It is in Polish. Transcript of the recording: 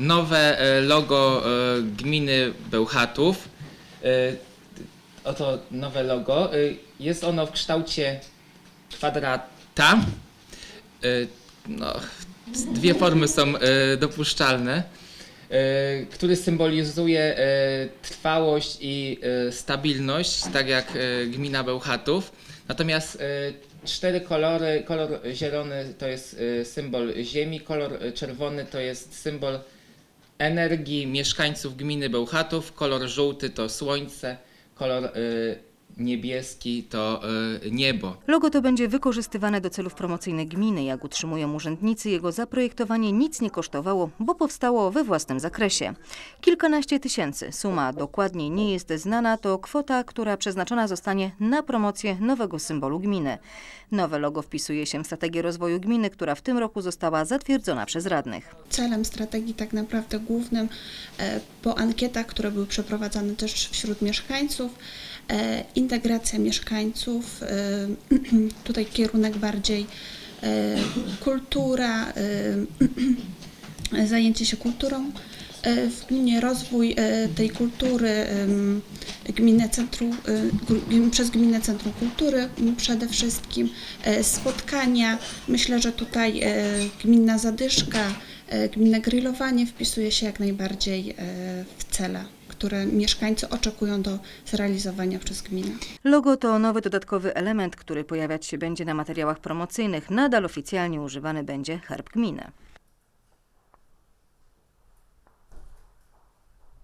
nowe e, logo e, gminy Bełchatów. E, Oto nowe logo. Jest ono w kształcie kwadrata. No, dwie formy są dopuszczalne, który symbolizuje trwałość i stabilność, tak jak gmina Bełchatów. Natomiast cztery kolory, kolor zielony to jest symbol ziemi, kolor czerwony to jest symbol energii mieszkańców gminy Bełchatów, kolor żółty to słońce, kolor e, niebieski to e, niebo. Logo to będzie wykorzystywane do celów promocyjnych gminy. Jak utrzymują urzędnicy, jego zaprojektowanie nic nie kosztowało, bo powstało we własnym zakresie. Kilkanaście tysięcy. Suma dokładnie nie jest znana, to kwota, która przeznaczona zostanie na promocję nowego symbolu gminy. Nowe logo wpisuje się w strategię rozwoju gminy, która w tym roku została zatwierdzona przez radnych. celem strategii tak naprawdę głównym e, po ankietach, które były przeprowadzane też wśród mieszkańców, e, integracja mieszkańców, e, tutaj kierunek bardziej e, kultura, e, zajęcie się kulturą. W gminie rozwój tej kultury em, gminne centrum, przez Gminne Centrum Kultury przede wszystkim, spotkania. Myślę, że tutaj gminna zadyszka, gminne grillowanie wpisuje się jak najbardziej w cele, które mieszkańcy oczekują do zrealizowania przez gminę. Logo to nowy dodatkowy element, który pojawiać się będzie na materiałach promocyjnych. Nadal oficjalnie używany będzie herb gminy.